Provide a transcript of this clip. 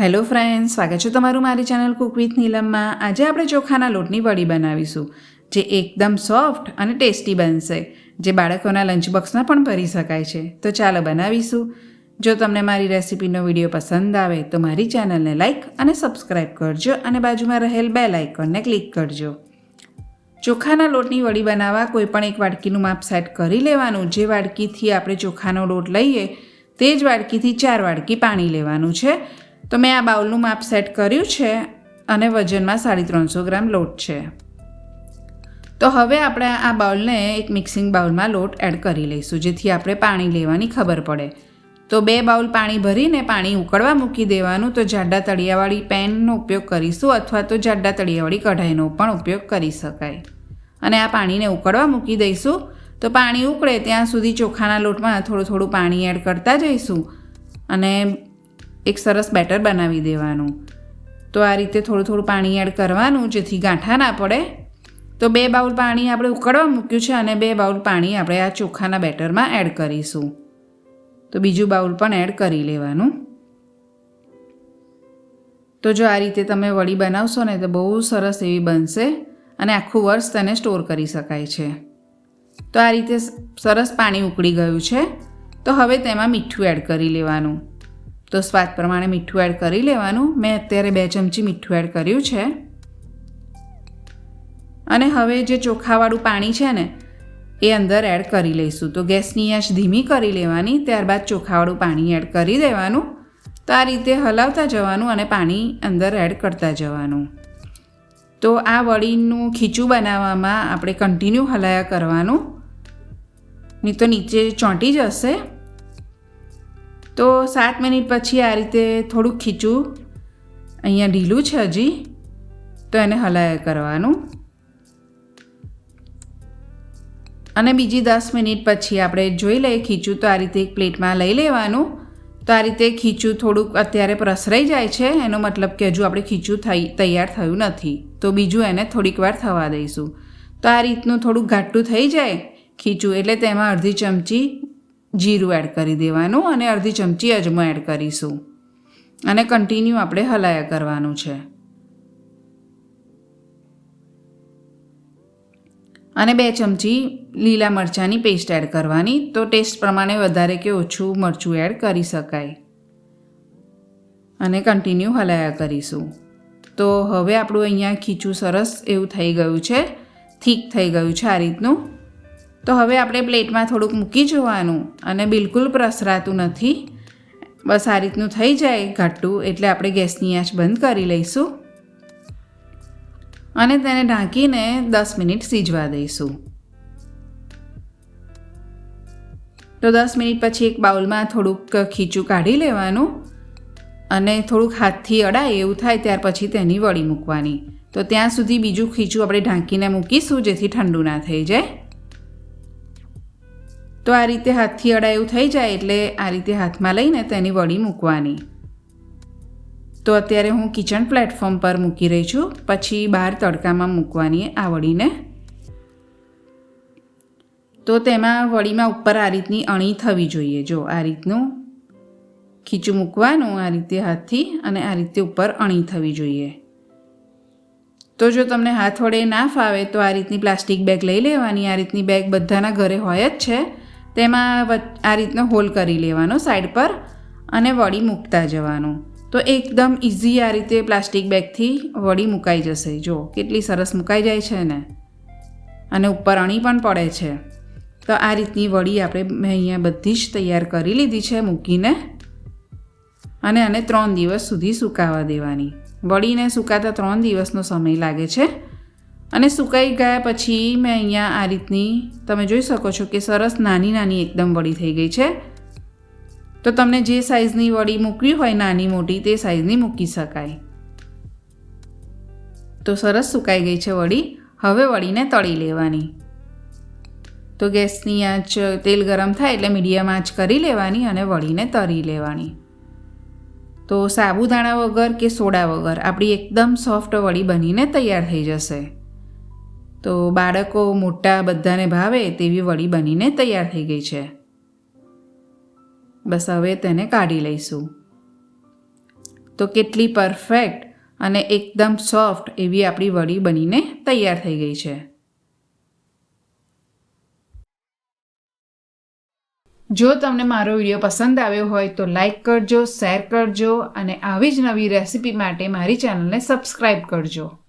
Hello friend સ્વાગત છે તમારું મારી ચેનલ કુક વિથ નીલમમાં. આજે આપણે ચોખાના લોટની વડી બનાવીશું, જે એકદમ સોફ્ટ અને ટેસ્ટી બનશે, જે બાળકોના લંચ બોક્સમાં પણ ભરી શકાય છે. તો ચાલો બનાવીશું. જો તમને મારી રેસિપીનો વીડિયો પસંદ આવે, તો મારી ચેનલને લાઇક અને સબસ્ક્રાઈબ કરજો અને બાજુમાં રહેલ બે લાઇકોનને ક્લિક કરજો. ચોખાના લોટની વડી બનાવવા કોઈ પણ એક વાડકીનું માપ સેટ કરી લેવાનું. જે વાડકીથી આપણે ચોખાનો લોટ લઈએ, તે જ વાડકીથી ચાર વાડકી પાણી લેવાનું છે. તો મેં આ બાઉલનું માપ સેટ કર્યું છે અને વજનમાં સાડી ત્રણસો ગ્રામ લોટ છે. તો હવે આપણે આ બાઉલને એક મિક્સિંગ બાઉલમાં લોટ એડ કરી લઈશું, જેથી આપણે પાણી લેવાની ખબર પડે. તો બે બાઉલ પાણી ભરીને પાણી ઉકળવા મૂકી દેવાનું, તો જાડા તળિયાવાળી પેનનો ઉપયોગ કરીશું અથવા તો જાડા તળિયાવાળી કઢાઈનો પણ ઉપયોગ કરી શકાય. અને આ પાણીને ઉકળવા મૂકી દઈશું, તો પાણી ઉકળે ત્યાં સુધી ચોખાના લોટમાં થોડું થોડું પાણી એડ કરતા જઈશું. અને એક સરસ બેટર બનાવી દેવાનું. તો આ રીતે થોડું થોડું પાણી એડ કરવાનું, જેથી ગાંઠા ના પડે. તો બે બાઉલ પાણી આપણે ઉકળવા મૂક્યું છે અને બે બાઉલ પાણી આપણે આ ચોખાના બેટરમાં એડ કરીશું. તો બીજું બાઉલ પણ એડ કરી લેવાનું. તો જો આ રીતે તમે વડી બનાવશો ને તો બહુ સરસ એવી બનશે અને આખું વર્ષ તેને સ્ટોર કરી શકાય છે. તો આ રીતે સરસ પાણી ઉકળી ગયું છે. તો હવે તેમાં મીઠું એડ કરી લેવાનું. તો સ્વાદ પ્રમાણે મીઠું એડ કરી લેવાનું. મેં અત્યારે બે ચમચી મીઠું એડ કર્યું છે. અને હવે જે ચોખાવાળું પાણી છે ને, એ અંદર એડ કરી લઈશું. તો ગેસની આંચ ધીમી કરી લેવાની, ત્યારબાદ ચોખાવાળું પાણી એડ કરી દેવાનું. તો આ રીતે હલાવતા જવાનું અને પાણી અંદર એડ કરતા જવાનું. તો આ વળીનું ખીચું બનાવવામાં આપણે કન્ટિન્યુ હલાયા કરવાનું. નહીં તો નીચે ચોંટી જશે. તો સાત મિનિટ પછી આ રીતે થોડુંક ખીચું અહીંયા ઢીલું છે હજી, તો એને હલાયા કરવાનું. અને બીજી દસ મિનિટ પછી આપણે જોઈ લઈએ ખીચું, તો આ રીતે એક પ્લેટમાં લઈ લેવાનું. તો આ રીતે ખીચું થોડુંક અત્યારે પ્રસરાઈ જાય છે, એનો મતલબ કે હજુ આપણે ખીચું થઈ, તૈયાર થયું નથી. તો બીજું એને થોડીક વાર થવા દઈશું. તો આ રીતનું થોડુંક ઘાટું થઈ જાય ખીચું, એટલે તેમાં અડધી ચમચી જીરું એડ કરી દેવાનું અને અડધી ચમચી અજમો એડ કરીશું. અને કન્ટિન્યુ આપણે હલાયા કરવાનું છે. અને બે ચમચી લીલા મરચાંની પેસ્ટ એડ કરવાની. તો ટેસ્ટ પ્રમાણે વધારે કે ઓછું મરચું એડ કરી શકાય. અને કન્ટિન્યુ હલાયા કરીશું. તો હવે આપણું અહીંયા ખીચું સરસ એવું થઈ ગયું છે. થીક થઈ ગયું છે આ રીતનું. તો હવે આપણે પ્લેટમાં થોડુંક મૂકી જોવાનું અને બિલકુલ પ્રસરાતું નથી. બસ આ રીતનું થઈ જાય ઘાટું, એટલે આપણે ગેસની આંચ બંધ કરી લઈશું. અને તેને ઢાંકીને દસ મિનિટ સીજવા દઈશું. તો દસ મિનિટ પછી એક બાઉલમાં થોડુંક ખીચું કાઢી લેવાનું અને થોડુંક હાથથી અડાય એવું થાય ત્યાર પછી તેની વળી મૂકવાની. તો ત્યાં સુધી બીજું ખીચું આપણે ઢાંકીને મૂકીશું જેથી ઠંડુ ના થઈ જાય. તો આ રીતે હાથથી અડાયું થઈ જાય એટલે આ રીતે હાથમાં લઈને તેની વડી મૂકવાની. તો અત્યારે હું કિચન પ્લેટફોર્મ પર મૂકી રહી છું. પછી બહાર તડકામાં મૂકવાની આ વળીને. તો તેમાં વડીમાં ઉપર આ રીતની અણી થવી જોઈએ. જો આ રીતનું ખીચું મૂકવાનું, આ રીતે હાથથી અને આ રીતે ઉપર અણી થવી જોઈએ. તો જો તમને હાથ વડે ના ફાવે તો આ રીતની પ્લાસ્ટિક બેગ લઈ લેવાની. આ રીતની બેગ બધાના ઘરે હોય જ છે. તેમાં આ રીતનો હોલ કરી લેવાનો સાઈડ પર અને વડી મૂકતા જવાનું. તો એકદમ ઇઝી આ રીતે પ્લાસ્ટિક બેગથી વડી મુકાઈ જશે. જો, કેટલી સરસ મુકાઈ જાય છે ને. અને ઉપર અણી પણ પડે છે. તો આ રીતની વડી આપણે મેં અહીંયા બધી જ તૈયાર કરી લીધી છે મૂકીને. અને આને ત્રણ દિવસ સુધી સુકાવા દેવાની. વડીને સુકાતા ત્રણ દિવસનો સમય લાગે છે. અને સુકાઈ ગયા પછી મેં અહીંયા આ રીતની તમે જોઈ શકો છો કે સરસ નાની નાની એકદમ વડી થઈ ગઈ છે. તો તમને જે સાઇઝની વડી મૂકવી હોય નાની મોટી તે સાઇઝની મૂકી શકાય. તો સરસ સુકાઈ ગઈ છે વડી. હવે વડીને તળી લેવાની. તો ગેસની આંચ તેલ ગરમ થાય એટલે મીડિયમ આંચ કરી લેવાની અને વળીને તળી લેવાની. તો સાબુદાણા વગર કે સોડા વગર આપણી એકદમ સોફ્ટ વડી બનીને તૈયાર થઈ જશે. તો બાળકો મોટા બધાને ભાવે તેવી વડી બનીને તૈયાર થઈ ગઈ છે. બસ હવે તેને કાઢી લઈશું. તો કેટલી પરફેક્ટ અને એકદમ સોફ્ટ એવી આપણી વડી બનીને તૈયાર થઈ ગઈ છે. જો તમને મારો વીડિયો પસંદ આવ્યો હોય તો લાઈક કરજો, શેર કરજો અને આવી જ નવી રેસિપી માટે મારી ચેનલને સબસ્ક્રાઈબ કરજો.